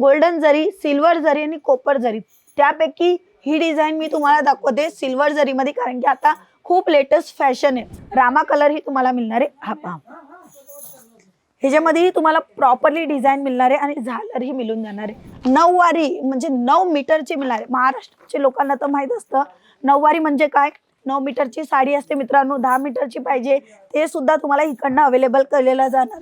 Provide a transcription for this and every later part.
Golden जरी silver जरी आणि कोपर जरी त्यापैकी ही डिझाईन मी तुम्हाला दाखवते सिल्वर जरीमध्ये कारण की आता खूप लेटेस्ट फॅशन आहे. रामा कलर ही तुम्हाला मिळणार आहे. हा पहा. ह्याच्यामध्येही तुम्हाला प्रॉपरली डिझाईन मिळणार आहे आणि झालरही मिळून जाणार आहे. नऊवारी म्हणजे नऊ मीटरची मिळणार आहे. महाराष्ट्राच्या लोकांना तर माहीत असतं. नऊवारी म्हणजे काय? नऊ मीटरची साडी असते मित्रांनो दहा मीटरची पाहिजे. ते सुद्धा तुम्हाला इकडनं अवेलेबल केलेलं जाणार.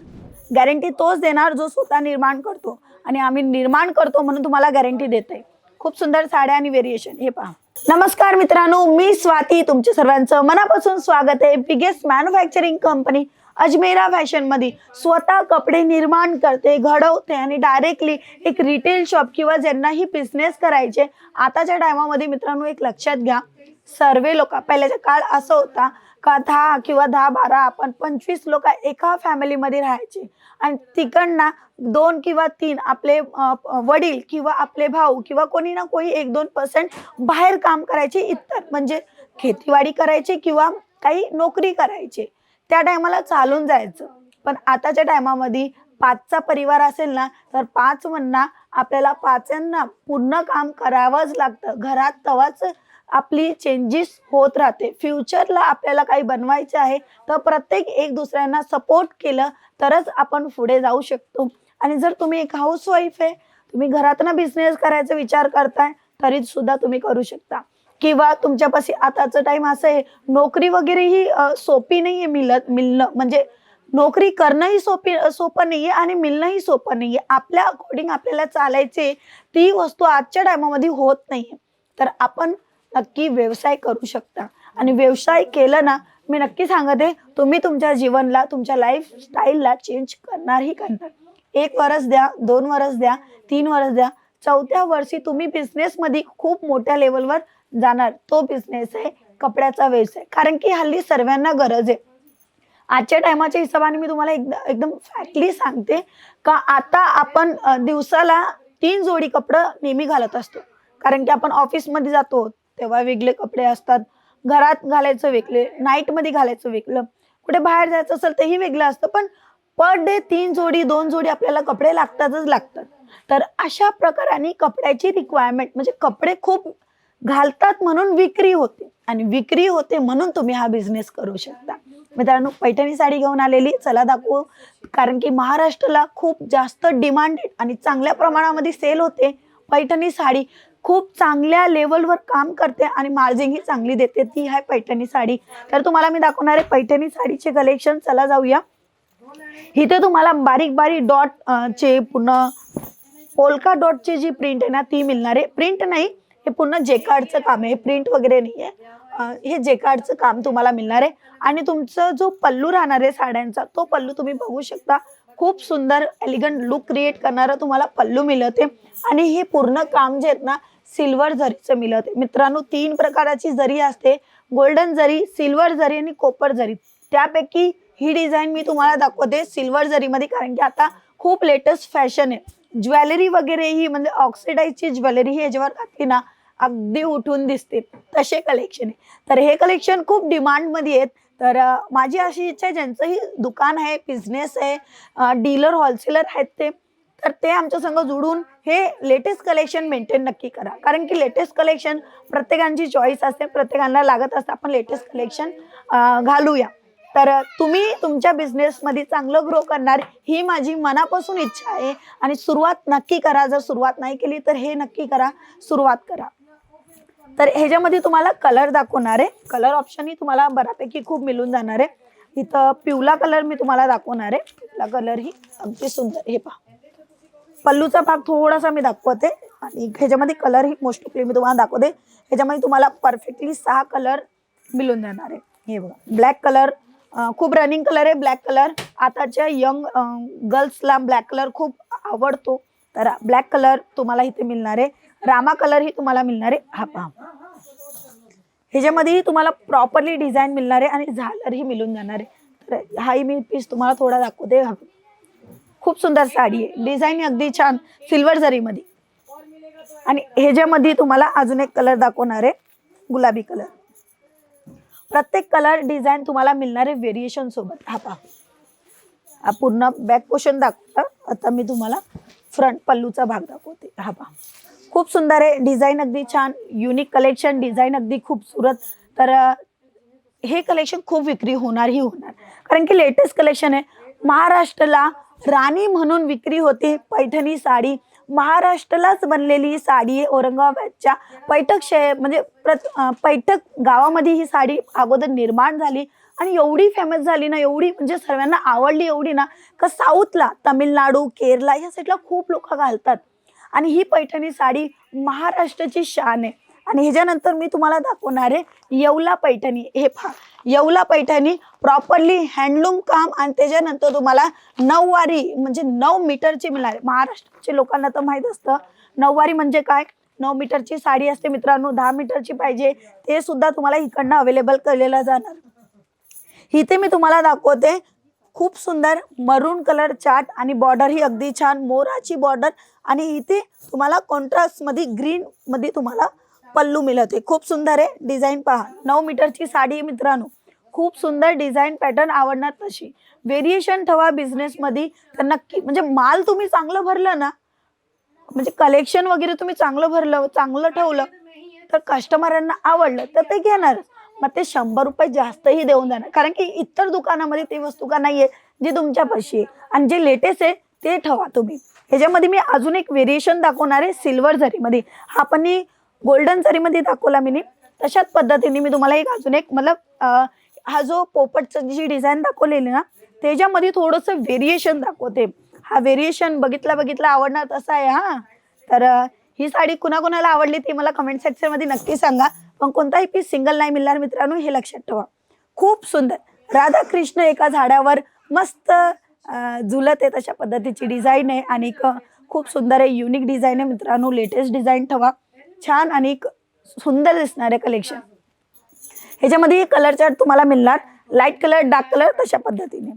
गॅरंटी तोच देणार जो स्वतः निर्माण करतो. आणि आम्ही निर्माण करतो म्हणून तुम्हाला गॅरंटी देते खूप सुंदर साड्या आणि व्हेरिएशन हे पहा. नमस्कार मित्रांनो मी स्वाती. तुमच्या सर्वांचं मनापासून स्वागत आहे. बिगेस्ट मॅन्युफॅक्चरिंग कंपनी अजमेरा फॅशनमध्ये स्वतः कपडे निर्माण करते घडवते आणि डायरेक्टली एक रिटेल शॉप किंवा ज्यांनाही बिझनेस करायचे आताच्या टायमामध्ये मित्रांनो एक लक्षात घ्या. सर्वे लोक पहिल्याचा काळ असं होता का दहा किंवा दहा बारा आपण पंचवीस लोक एका फॅमिलीमध्ये राहायचे. आणि तिकडनं दोन किंवा तीन आपले वडील किंवा आपले भाऊ किंवा कोणी ना कोणी एक दोन पर्सेंट बाहेर काम करायचे इतर म्हणजे खेतीवाडी करायचे किंवा काही नोकरी करायचे. त्या टायमाला चालून जायचं. पण आताच्या टायमामध्ये पाचचा परिवार असेल ना तर पाच म्हणणं आपल्याला पाचांना पूर्ण काम करावंच लागतं. घरात तवाच आपली चेंजेस होत राहते. फ्युचरला आपल्याला काही बनवायचं आहे तर प्रत्येक एक दुसऱ्यांना सपोर्ट केलं तरच आपण पुढे जाऊ शकतो. आणि जर तुम्ही एक हाऊसवाईफ आहे तुम्ही घरातनं बिझनेस करायचा विचार करताय तरी सुद्धा तुम्ही करू शकता. किंवा तुमच्यापाशी आताचं टाइम असं आहे नोकरी वगैरे ही नाही आहे मिलत मिलणं. म्हणजे नोकरी करणंही सोपी सोपं नाहीये आणि मिळणंही सोपं नाहीये. आपल्या अकॉर्डिंग आपल्याला चालायचे ती वस्तू आजच्या टायमामध्ये होत नाहीये. तर आपण नक्की व्यवसाय करू शकता. आणि व्यवसाय केलं ना मी नक्की सांगते तुम्ही तुमच्या जीवनला तुमच्या लाईफ स्टाईलला चेंज करणारही करणार एक वर्ष द्या दोन वर्ष द्या तीन वर्ष द्या चौथ्या वर्षी तुम्ही बिझनेसमध्ये खूप मोठ्या लेवलवर जाणार. तो बिझनेस आहे कपड्याचा व्यवसाय. कारण की हल्ली सर्वांना गरज आहे. आजच्या टायमाच्या हिशोबाने मी तुम्हाला एकदा एकदम फॅक्टली सांगते का आता आपण दिवसाला तीन जोडी कपडं नेहमी घालत असतो. कारण की आपण ऑफिसमध्ये जातो तेव्हा वेगळे कपडे असतात. घरात घालायचं वेगळे नाईटमध्ये घालायचं वेगळं. कुठे बाहेर जायचं असेल तेही वेगळं असतं पण पर डे तीन जोडी दोन जोडी आपल्याला कपडे लागतातच लागतात. तर अशा प्रकाराने कपड्याची रिक्वायरमेंट म्हणजे कपडे खूप घालतात म्हणून विक्री होते. आणि विक्री होते म्हणून तुम्ही हा बिझनेस करू शकता. मित्रांनो पैठणी साडी घेऊन आलेली चला दाखवू. कारण की महाराष्ट्राला खूप जास्त डिमांडेड आणि चांगल्या प्रमाणामध्ये सेल होते पैठणी साडी. खूप चांगल्या लेवलवर काम करते आणि मार्जिन ही चांगली देते. ती आहे पैठणी साडी. तर तुम्हाला मी दाखवणार आहे पैठणी साडीचे कलेक्शन चला जाऊया. इथे तुम्हाला बारीक बारीक डॉट चे पूर्ण पोलका डॉटची जी प्रिंट आहे ना ती मिळणार आहे. प्रिंट नाही हे पूर्ण जेकार्डचं काम आहे. प्रिंट वगैरे नाही आहे. हे जेकार्डचं काम तुम्हाला मिळणार आहे. आणि तुमचं जो पल्लू राहणार आहे साड्यांचा तो पल्लू तुम्ही बघू शकता. खूप सुंदर एलिगंट लुक क्रिएट करणारं तुम्हाला पल्लू मिळते. आणि हे पूर्ण काम जे आहेत ना सिल्वर जरीचं मिळते. मित्रांनो तीन प्रकाराची जरी असते गोल्डन जरी सिल्वर जरी आणि कोपर जरी. त्यापैकी ही डिझाईन मी तुम्हाला दाखवते सिल्वर जरीमध्ये कारण की आता खूप लेटेस्ट फॅशन आहे. ज्वेलरी वगैरे ही म्हणजे ऑक्सिडाईजची ज्वेलरी ही याच्यावर घातली ना अगदी उठून दिसते. तसे कलेक्शन आहे. तर हे कलेक्शन खूप डिमांडमध्ये आहेत. तर माझी अशी इच्छा आहे ज्यांचंही दुकान आहे बिझनेस आहे डीलर होलसेलर आहेत ते तर ते आमच्या संग जुडून हे लेटेस्ट कलेक्शन मेंटेन नक्की करा. कारण की लेटेस्ट कलेक्शन प्रत्येकांची चॉईस असते प्रत्येकांना लागत असते आपण लेटेस्ट कलेक्शन घालूया. तर तुम्ही तुमच्या बिझनेसमध्ये चांगलं ग्रो करणार ही माझी मनापासून इच्छा आहे. आणि सुरुवात नक्की करा जर सुरुवात नाही केली तर हे नक्की करा सुरुवात करा. तर ह्याच्यामध्ये तुम्हाला कलर दाखवणार आहे. कलर ऑप्शनही तुम्हाला बऱ्यापैकी खूप मिळून जाणार आहे. इथं पिवळा कलर मी तुम्हाला दाखवणार आहे. पिवळा कलर ही अगदी सुंदर. हे पहा. पल्लूचा भाग थोडासा मी दाखवते. आणि ह्याच्यामध्ये कलर ही मोस्टली मी तुम्हाला दाखवते. ह्याच्यामध्ये तुम्हाला परफेक्टली सहा कलर मिळून जाणार आहे. हे बघा. ब्लॅक कलर खूप रनिंग कलर आहे ब्लॅक कलर आताच्या यंग गर्ल्सला ब्लॅक कलर खूप आवडतो. तर ब्लॅक कलर तुम्हाला इथे मिळणार आहे. रामा कलर ही तुम्हाला मिळणार आहे हा पहा ह्याच्यामध्येही तुम्हाला प्रॉपरली डिझाईन मिळणार आहे आणि झालरही मिळून जाणार. आहे तर हाही मी पीस तुम्हाला थोडा दाखवते. हा खूप सुंदर साडी आहे. डिझाईन अगदी छान. सिल्वर जरीमध्ये. आणि ह्याच्यामध्ये तुम्हाला अजून एक कलर दाखवणार आहे गुलाबी कलर प्रत्येक कलर डिझाईन तुम्हाला मिळणार आहे व्हेरिएशन सोबत. हा पहा हा पूर्ण बॅक पोर्शन दाखवता. आता मी तुम्हाला फ्रंट पल्लूचा भाग दाखवते. हा पहा खूप सुंदर आहे. डिझाईन अगदी छान. युनिक कलेक्शन डिझाईन अगदी खूपसुरत तर हे कलेक्शन खूप विक्री होणारही होणार. कारण की लेटेस्ट कलेक्शन आहे. महाराष्ट्राला राणी म्हणून विक्री होते पैठणी साडी. महाराष्ट्रालाच बनलेली ही साडी आहे औरंगाबादच्या. पैठक शे म्हणजे प्रत पैठक गावामध्ये ही साडी अगोदर निर्माण झाली. आणि एवढी फेमस झाली ना एवढी म्हणजे सर्वांना आवडली एवढी ना का साऊथला तमिळनाडू केरला ह्या साईडला खूप लोक घालतात. आणि ही पैठणी साडी महाराष्ट्राची शान आहे. आणि ह्याच्यानंतर मी तुम्हाला दाखवणार आहे येवला पैठणी. हे पहा येवला पैठणी प्रॉपरली हँडलूम काम आणि त्याच्यानंतर तुम्हाला नऊवारी म्हणजे नऊ मीटरची मिळणार आहे. महाराष्ट्राच्या लोकांना तर माहीत असतं. नऊवारी म्हणजे काय? नऊ मीटरची साडी असते मित्रांनो दहा मीटरची पाहिजे. ते सुद्धा तुम्हाला इकडनं अवेलेबल केलेलं जाणार. इथे मी तुम्हाला दाखवते खूप सुंदर मरून कलर चार्ट आणि बॉर्डर ही अगदी छान मोराची बॉर्डर आणि इथे तुम्हाला कॉन्ट्रास्टमध्ये ग्रीन मध्ये तुम्हाला पल्लू मिळते खूप सुंदर आहे. डिझाईन पहा. नऊ मीटरची साडी आहे मित्रांनो. खूप सुंदर डिझाईन पॅटर्न आवडणार तशी. व्हेरिएशन ठेवा बिझनेसमध्ये तर नक्की म्हणजे माल तुम्ही चांगलं भरलं ना म्हणजे कलेक्शन वगैरे तुम्ही चांगलं भरलं चांगलं ठेवलं तर कस्टमरांना आवडलं तर ते घेणार. मग ते शंभर रुपये जास्तही देऊन जाणार. कारण की इतर दुकानामध्ये ती वस्तू का नाहीये जी तुमच्यापाशी आहे. आणि जे लेटेस्ट आहे ते ठेवा तुम्ही. ह्याच्यामध्ये मी अजून एक व्हेरिएशन दाखवणार आहे सिल्वर जरीमध्ये. हा पण गोल्डन जरीमध्ये दाखवला मी तशाच पद्धतीने मी तुम्हाला एक अजून एक मतलब हा जो पोपटचं जी डिझाईन दाखवलेली ना त्याच्यामध्ये थोडंसं व्हेरिएशन दाखवते. हा व्हेरिएशन बघितला बघितला आवडणार तसा आहे हा. तर ही साडी कुणाकुणाला आवडली ती मला कमेंट सेक्शनमध्ये नक्की सांगा. पण कोणताही पीस सिंगल नाही मिळणार मित्रांनो हे लक्षात ठेवा. खूप सुंदर. राधाकृष्ण एका झाडावर मस्त झुलत आहे तशा पद्धतीची डिझाईन आहे आणि खूप सुंदर आहे युनिक डिझाईन आहे मित्रांनो. लेटेस्ट डिझाईन ठेवा. छान आणि सुंदर दिसणार आहे कलेक्शन ह्याच्यामध्ये कलर चार्ट तुम्हाला मिळणार. लाइट कलर डार्क कलर तशा पद्धतीने.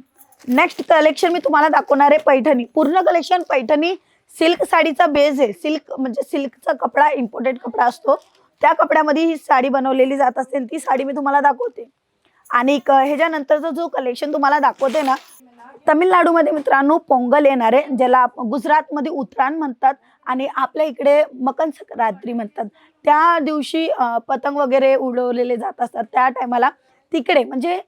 नेक्स्ट कलेक्शन मी तुम्हाला दाखवणार आहे पैठणी. पूर्ण कलेक्शन पैठणी. सिल्क साडीचा बेस आहे. सिल्क म्हणजे सिल्कचा कपडा इम्पोर्टेड कपडा असतो. त्या कपड्यामध्ये ही साडी बनवलेली जात असते ती साडी मी तुम्हाला दाखवते. आणि ह्याच्यानंतरचा जो कलेक्शन तुम्हाला दाखवते ना तमिळनाडूमध्ये मित्रांनो पोंगल येणार आहे ज्याला गुजरातमध्ये उत्तरायण म्हणतात आणि आपल्या इकडे मकर संक्रांती म्हणतात. त्या दिवशी पतंग वगैरे उडवलेले जात असतात. त्या टायमाला तिकडे म्हणजे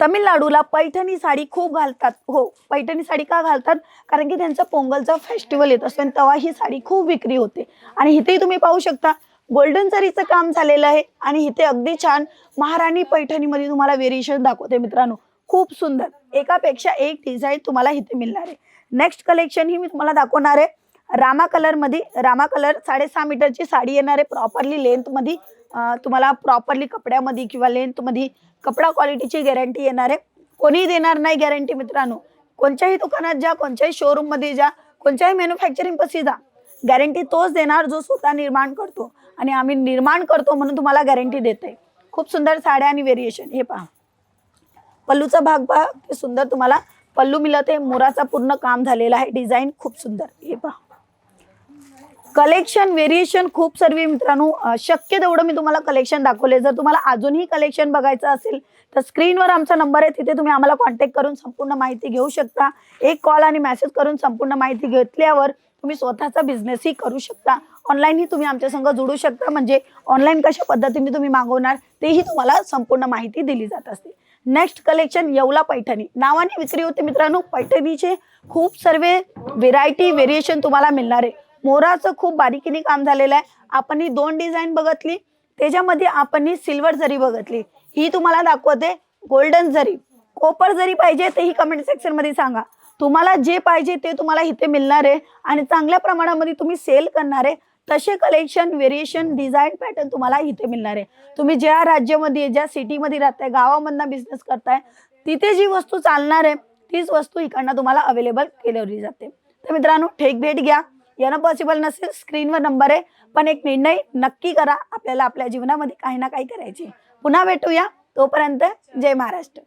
तमिळनाडूला पैठणी साडी खूप घालतात. हो पैठणी साडी का घालतात? कारण की त्यांचा पोंगलचा फेस्टिवल येत असतो आणि तेव्हा ही साडी खूप विक्री होते. आणि इथेही तुम्ही पाहू शकता गोल्डन जरीचं काम झालेलं आहे आणि इथे अगदी छान महाराणी पैठणीमध्ये तुम्हाला व्हेरिएशन दाखवते मित्रांनो. खूप सुंदर. एकापेक्षा एक डिझाईन तुम्हाला इथे मिळणार आहे. नेक्स्ट कलेक्शन ही मी तुम्हाला दाखवणार आहे. रामा कलरमध्ये रामा कलर साडेसहा मीटरची साडी येणार आहे. प्रॉपरली लेंथमध्ये तुम्हाला प्रॉपरली कपड्यामध्ये किंवा लेंथमध्ये कपडा क्वालिटीची गॅरंटी येणार आहे. कोणीही देणार नाही गॅरंटी मित्रांनो. कोणत्याही दुकानात जा कोणत्याही शोरूममध्ये जा कोणत्याही मॅन्युफॅक्चरिंग पशी जा. गॅरंटी तोच देणार जो स्वतः निर्माण करतो. आणि आम्ही निर्माण करतो म्हणून तुम्हाला गॅरंटी देते खूप सुंदर साड्या आणि व्हेरिएशन हे पहा. पल्लूचा भाग पहा. सुंदर तुम्हाला पल्लू मिळत आहे. मोराचा पूर्ण काम झालेला आहे. डिझाईन खूप सुंदर. हे पहा. कलेक्शन व्हेरिएशन खूप सर्व मित्रांनो शक्य तेवढं मी तुम्हाला कलेक्शन दाखवले जर तुम्हाला अजूनही कलेक्शन बघायचं असेल तर स्क्रीनवर आमचा नंबर आहे. तिथे तुम्ही आम्हाला कॉन्टॅक्ट करून संपूर्ण माहिती घेऊ शकता. एक कॉल आणि मेसेज करून संपूर्ण माहिती घेतल्यावर तुम्ही स्वतःचा बिझनेसही करू शकता. ऑनलाईनही तुम्ही आमच्या संग जोडू शकता. म्हणजे ऑनलाईन कशा पद्धतीने तुम्ही मागवणार तेही तुम्हाला संपूर्ण माहिती दिली जात असते. Next collection Yeola Paithani. नावाने विक्री होते मित्रांनो पैठणीचे खूप सर्व व्हेरायटी व्हेरिएशन तुम्हाला मिळणार. आहे मोराचं खूप बारीकीने काम झालेलं आहे. आपण ही दोन डिझाईन बघितली. त्याच्यामध्ये आपण ही सिल्वर जरी बघितली ही तुम्हाला दाखवते. गोल्डन जरी कोपर जरी पाहिजे तेही कमेंट सेक्शनमध्ये सांगा. तुम्हाला जे पाहिजे ते तुम्हाला इथे मिळणार आहे. आणि चांगल्या प्रमाणामध्ये तुम्ही सेल करणार आहे. तसे कलेक्शन व्हेरिएशन डिझाईन पॅटर्न तुम्हाला इथे मिळणार आहे. तुम्ही ज्या राज्यामध्ये ज्या सिटीमध्ये राहताय गावामधनं बिझनेस करताय तिथे जी वस्तू चालणार आहे तीच वस्तू इकडनं तुम्हाला अवेलेबल केली जाते. तर मित्रांनो ठेक भेट घ्या. येणं पॉसिबल नसेल स्क्रीनवर नंबर आहे. पण एक निर्णय नक्की करा. आपल्याला आपल्या जीवनामध्ये काही ना काही करायचे पुन्हा भेटूया. तोपर्यंत जय महाराष्ट्र.